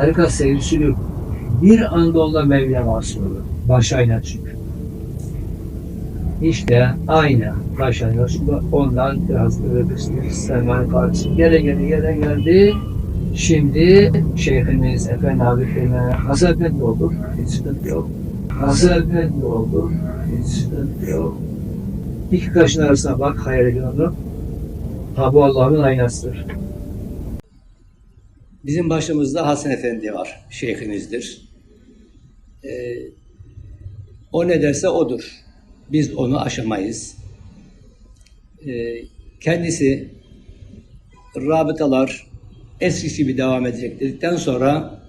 Tarikat sevgisi bir anda onda Mevla mahsul olur. Baş ayna çünkü. İşte ayna baş ayna. Ondan biraz öğretmişsiniz. Selman kardeşim gele gele gele geldi. Şimdi Şeyhimiz Efendi Hazretleri'ne Hasan Efendi olur. Hiç sıkıntı yok. Hasan Efendi olur. Hiç sıkıntı yok. İki kaşın arasına bak, hayal edin onu. Ha bu Allah'ın aynasıdır. Bizim başımızda Hasan Efendi var, şeyhimizdir. Ee, o ne derse odur. Biz onu aşamayız. Ee, kendisi rabıtalar eskisi gibi devam edecek dedikten sonra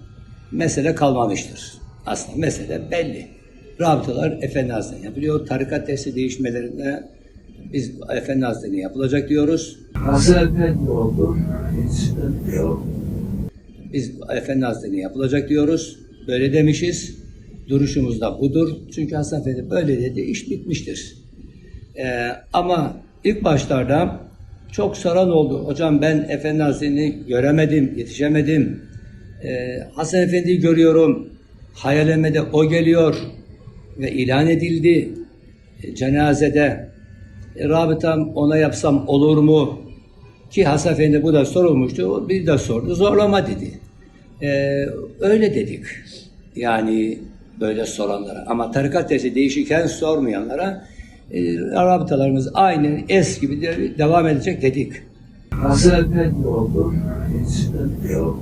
mesele kalmamıştır. Aslında mesele belli. Rabıtalar Efendi Hazretleri yapılıyor. Tarikat testi değişmelerinde biz Efendi Hazretleri yapılacak diyoruz. Efendi olur. Hiç. Biz Efendi Hazretleri yapılacak diyoruz. Böyle demişiz. Duruşumuz da budur. Çünkü Hasan Efendi böyle dedi. iş bitmiştir. Ee, ama ilk başlarda çok soran oldu. Hocam ben Efendi Hazretleri'ni göremedim, yetişemedim. Ee, Hasan Efendi'yi görüyorum. Hayalime de o geliyor. Ve ilan edildi. e, cenazede. E, rabıtam ona yapsam olur mu? Ki Hasan Efendi bu da sorulmuştu. Bir de sordu. Zorlama dedi. Ee, öyle dedik. Yani böyle soranlara. Ama tarikat dersi değişirken sormayanlara e, rabıtalarımız aynı eski gibi de- devam edecek dedik. Hasan Efendi olur. Hiç yok.